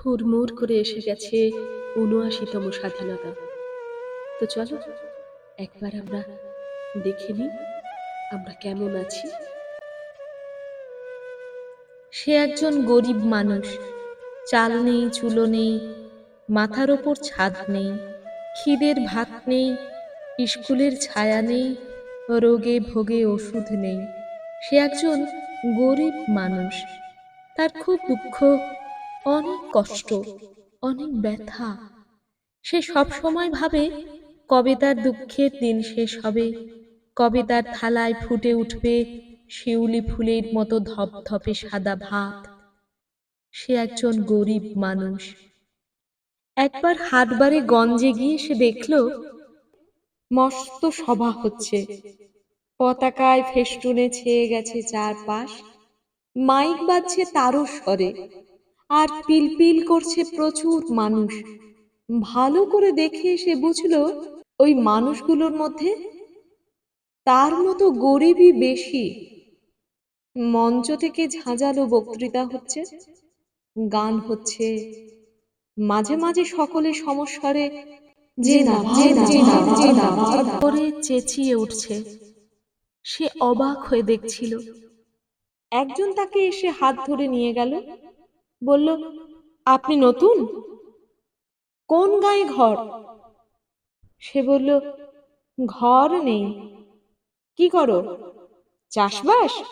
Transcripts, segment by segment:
হুড়মুড় করে এসে গেছে উনআশিতম স্বাধীনতা। তো চলো, একবার আমরা দেখে নিই আমরা কেমন আছি। সে একজন গরিব মানুষ, চাল নেই, চুলো নেই, মাথার ওপর ছাদ নেই, খিদের ভাত নেই, স্কুলের ছায়া নেই, রোগে ভোগে ওষুধ নেই। সে একজন গরিব মানুষ, তার খুব দুঃখ অনেক কষ্ট, অনেক ব্যথা। সে সব সময় ভাবে, কবে তার দুঃখের দিন শেষ হবে, কবে তার থালায় ফুটে উঠবে শিউলি ফুলের মতো ধপধপে সাদা ভাত। সে একজন গরিব মানুষ। একবার হাটবারে গঞ্জে গিয়ে সে দেখল, মস্ত সভা হচ্ছে। পতাকায় ফেস্টুনে ছেয়ে গেছে চারপাশ। মাইক বাজছে তারও স্বরে আর পিলপিল করছে প্রচুর মানুষ। ভালো করে দেখে সে বুঝলো ওই মানুষগুলোর মধ্যে তার মতো গরিবই বেশি। মঞ্চ থেকে ঝাঁঝালো বক্তৃতা হচ্ছে, গান হচ্ছে, মাঝে মাঝে সকলে সমস্যারে। করে চেঁচিয়ে উঠছে। সে অবাক হয়ে দেখছিল। একজন তাকে এসে হাত ধরে নিয়ে গেল। বলল, আপনি নতুন? কোন গায়ে ঘর? সে বলল, ঘর নেই। কি করো? চাষবাস?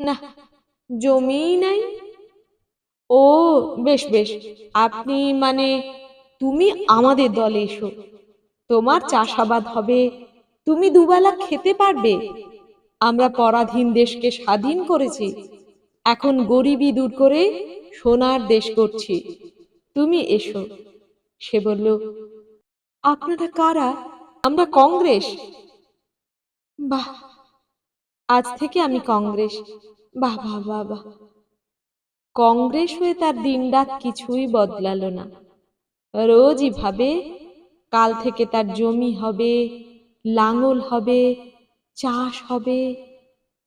না জমিই নাই। ও, বেশ বেশ। আপনি মানে তুমি আমাদের দলে এসো। তোমার চাষাবাদ হবে। তুমি দুবেলা খেতে পারবে। আমরা পরাধীন দেশকে স্বাধীন করেছি। এখন গরিবি দূর করে সোনার দেশ করছি। তুমি এসো। সে বলল, আপনারা কারা? আমরা কংগ্রেস? বাহ, আজ থেকে আমি কংগ্রেস। বাহ বাহ বাহ বাহ। কংগ্রেস হয়ে তার দিনরাত কিছুই বদলালো না। রোজই ভাবে, কাল থেকে তার জমি হবে, লাঙল হবে, চাষ হবে।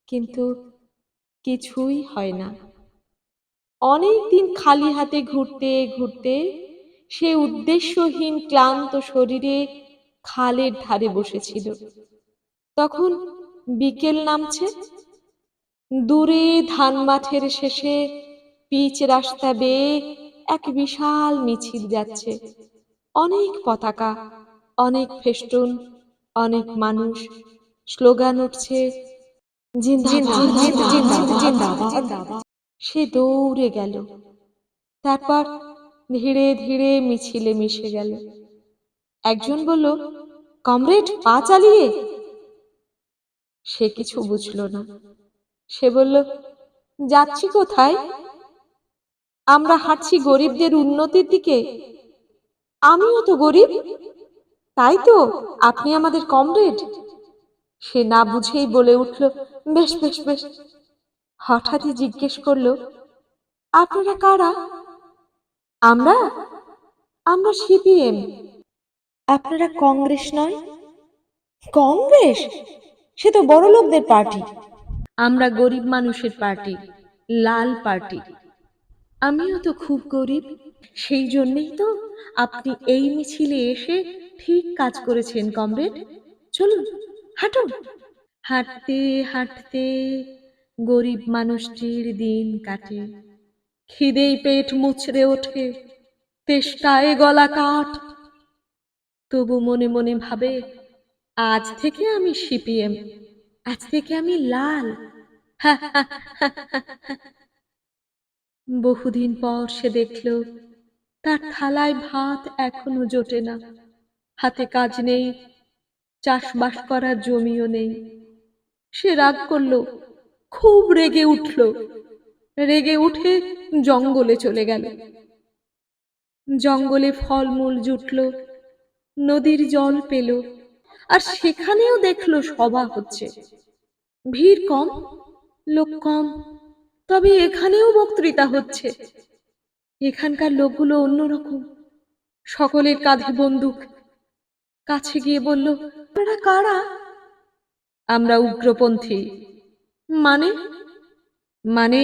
কিন্তু কিছুই হয় না। অনেক দিন খালি হাতে ঘুরতে ঘুরতে সে উদ্দেশ্যহীন ক্লান্ত শরীরে খালের ধারে বসেছিল। তখন বিকেল নামছে। দূরে ধান মাঠের শেষে পিচ রাস্তা বেয়ে এক বিশাল মিছিল যাচ্ছে। অনেক পতাকা, অনেক ফেস্টুন, অনেক মানুষ, স্লোগান উঠছে। সে দৌড়ে গেল। তারপর ধীরে ধীরে মিছিলে মিশে গেল। একজন বলল কমরেড পা চালিয়ে। সে কিছু বুঝল না। সে বলল যাচ্ছি কোথায়? আমরা হাঁটছি গরিবদের উন্নতির দিকে। আমিও তো গরিব। তাই তো আপনি আমাদের কমরেড। সে না বুঝেই বলে উঠল বেশ বেশ বেশ। হঠাৎই জিজ্ঞেস করল আপনারা কারা? আমরা? আমরা সিপিএম। আপনারা কংগ্রেস নয়? কংগ্রেস? সে তো বড় লোকদের পার্টি। আমরা গরিব মানুষের পার্টি লাল পার্টি। আমিও তো খুব গরিব সেই জন্যেই তো আপনি এই মিছিলে এসে ঠিক কাজ করেছেন কমরেড। চলুন হাঁটুন। হাঁটতে হাঁটতে গরিব মানুষটির দিন কাটে। খিদেই পেট মুচড়ে ওঠে, তেষ্টায় গলা কাঠ। তবু মনে মনে ভাবে, আজ থেকে আমি সিপিএম, আজ থেকে আমি লাল। বহুদিন পর সে দেখল, তার থালায় ভাত এখনও জোটে না। হাতে কাজ নেই, চাষবাস করার জমিও নেই। সে রাগ করল। খুব রেগে উঠল। রেগে উঠে জঙ্গলে চলে গেল। জঙ্গলে ফলমূল জুটল, নদীর জল পেল, আর সেখানেও দেখল সভা হচ্ছে। ভিড় কম, লোক কম, তবে এখানেও বক্তৃতা হচ্ছে। এখানকার লোকগুলো অন্যরকম। সকলের কাঁধে বন্দুক। কাছে গিয়ে বলল, আপনারা কারা? আমরা উগ্রপন্থী। মানে? মানে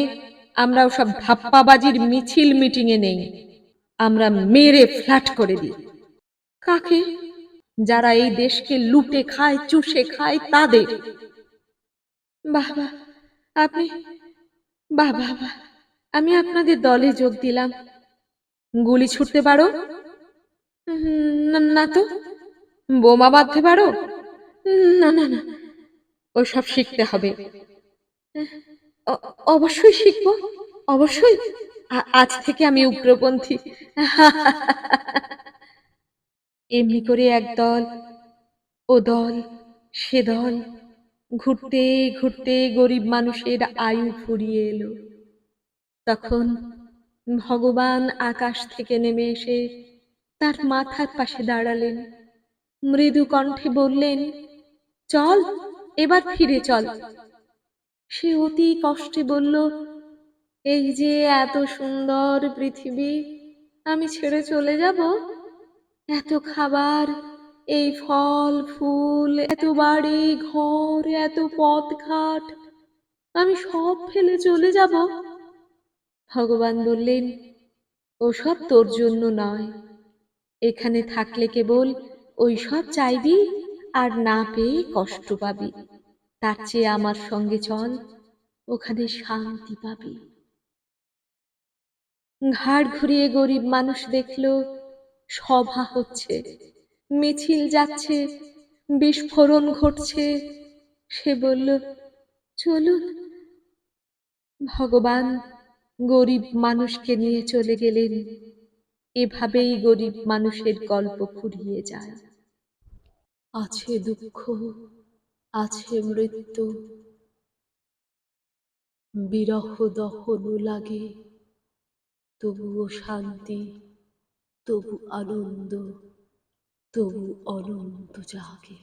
আমরা ওসব ধাপ্পাবাজির মিছিল মিটিংয়ে নেই। আমরা মেরে ফ্ল্যাট করে দিই। কাকে? যারা এই দেশকে লুটে খায়, চুষে খায়, তাদের। বাহ আপনি, বাহ বাহ আমি আপনাদের দলে যোগ দিলাম। গুলি ছুটতে পারো? না তো? বোমা বাঁধতে পারো? না না না ওসব শিখতে হবে। অবশ্যই শিখব। অবশ্যই। আজ থেকে আমি উগ্রপন্থী। এমনি করে একদল ও দল, সে দল, ঘুরতে ঘুরতে গরিব মানুষের আয়ু ফুরিয়ে এলো। তখন ভগবান আকাশ থেকে নেমে এসে তার মাথার পাশে দাঁড়ালেন। মৃদু কণ্ঠে বললেন, চল এবার ফিরে চল। সে অতি কষ্টে বলল, এই যে এত সুন্দর পৃথিবী, আমি ছেড়ে চলে যাব? এত খাবার, এই ফল, ফুল, এত বাড়ি, ঘর, এত পথঘাট, আমি সব ফেলে চলে যাব? ভগবান বললেন, ওসব তোর জন্য নয়। এখানে থাকলে কেবল ওই সব চাইবি? আর না পেয়ে কষ্ট পাবি। তার চেয়ে আমার সঙ্গে চল, ওখানে শান্তি পাবি। ঘাড় ঘুরিয়ে গরিব মানুষ দেখল, সভা হচ্ছে, মিছিল যাচ্ছে, বিস্ফোরণ ঘটছে। সে বলল, চলুন, ভগবান গরিব মানুষকে নিয়ে চলে গেলেন। এভাবেই গরিব মানুষের গল্প ফুরিয়ে যায়। আছে দুঃখ আছে মৃত্যু। বিরহ দহন লাগে তবুও শান্তি তবু আনন্দ তবু অনন্ত জাগে।